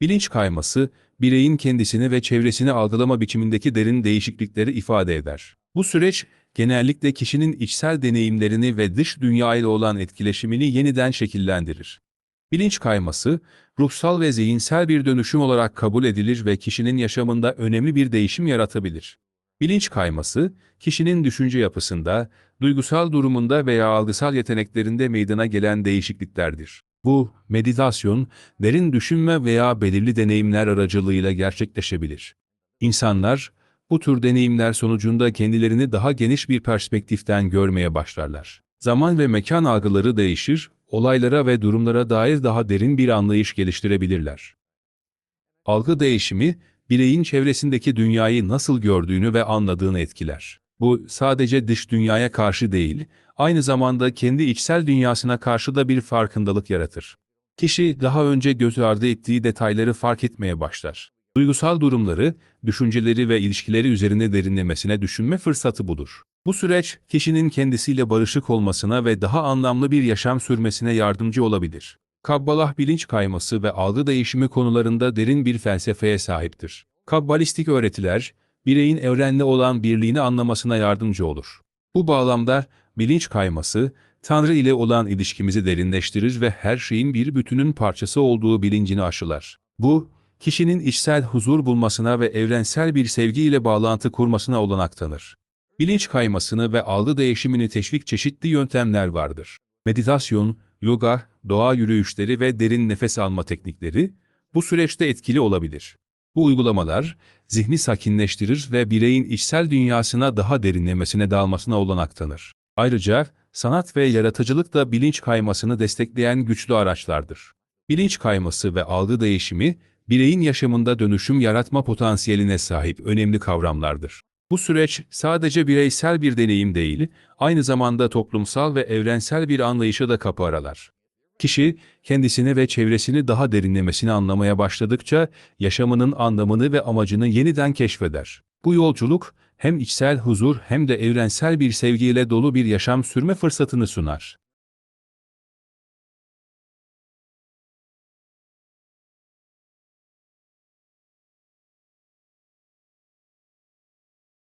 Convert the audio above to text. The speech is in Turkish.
Bilinç kayması, bireyin kendisini ve çevresini algılama biçimindeki derin değişiklikleri ifade eder. Bu süreç, genellikle kişinin içsel deneyimlerini ve dış dünya ile olan etkileşimini yeniden şekillendirir. Bilinç kayması, ruhsal ve zihinsel bir dönüşüm olarak kabul edilir ve kişinin yaşamında önemli bir değişim yaratabilir. Bilinç kayması, kişinin düşünce yapısında, duygusal durumunda veya algısal yeteneklerinde meydana gelen değişikliklerdir. Bu, meditasyon, derin düşünme veya belirli deneyimler aracılığıyla gerçekleşebilir. İnsanlar, bu tür deneyimler sonucunda kendilerini daha geniş bir perspektiften görmeye başlarlar. Zaman ve mekan algıları değişir, olaylara ve durumlara dair daha derin bir anlayış geliştirebilirler. Algı değişimi, bireyin çevresindeki dünyayı nasıl gördüğünü ve anladığını etkiler. Bu sadece dış dünyaya karşı değil, aynı zamanda kendi içsel dünyasına karşı da bir farkındalık yaratır. Kişi daha önce göz ardı ettiği detayları fark etmeye başlar. Duygusal durumları, düşünceleri ve ilişkileri üzerine derinlemesine düşünme fırsatı budur. Bu süreç, kişinin kendisiyle barışık olmasına ve daha anlamlı bir yaşam sürmesine yardımcı olabilir. Kabbalah bilinç kayması ve algı değişimi konularında derin bir felsefeye sahiptir. Kabbalistik öğretiler, bireyin evrenle olan birliğini anlamasına yardımcı olur. Bu bağlamda bilinç kayması, Tanrı ile olan ilişkimizi derinleştirir ve her şeyin bir bütünün parçası olduğu bilincini aşılar. Bu, kişinin içsel huzur bulmasına ve evrensel bir sevgi ile bağlantı kurmasına olanak tanır. Bilinç kaymasını ve algı değişimini teşvik çeşitli yöntemler vardır. Meditasyon, yoga, doğa yürüyüşleri ve derin nefes alma teknikleri bu süreçte etkili olabilir. Bu uygulamalar, zihni sakinleştirir ve bireyin içsel dünyasına daha derinlemesine dalmasına olanak tanır. Ayrıca, sanat ve yaratıcılık da bilinç kaymasını destekleyen güçlü araçlardır. Bilinç kayması ve algı değişimi, bireyin yaşamında dönüşüm yaratma potansiyeline sahip önemli kavramlardır. Bu süreç sadece bireysel bir deneyim değil, aynı zamanda toplumsal ve evrensel bir anlayışa da kapı aralar. Kişi, kendisini ve çevresini daha derinlemesine anlamaya başladıkça, yaşamının anlamını ve amacını yeniden keşfeder. Bu yolculuk, hem içsel huzur hem de evrensel bir sevgiyle dolu bir yaşam sürme fırsatını sunar.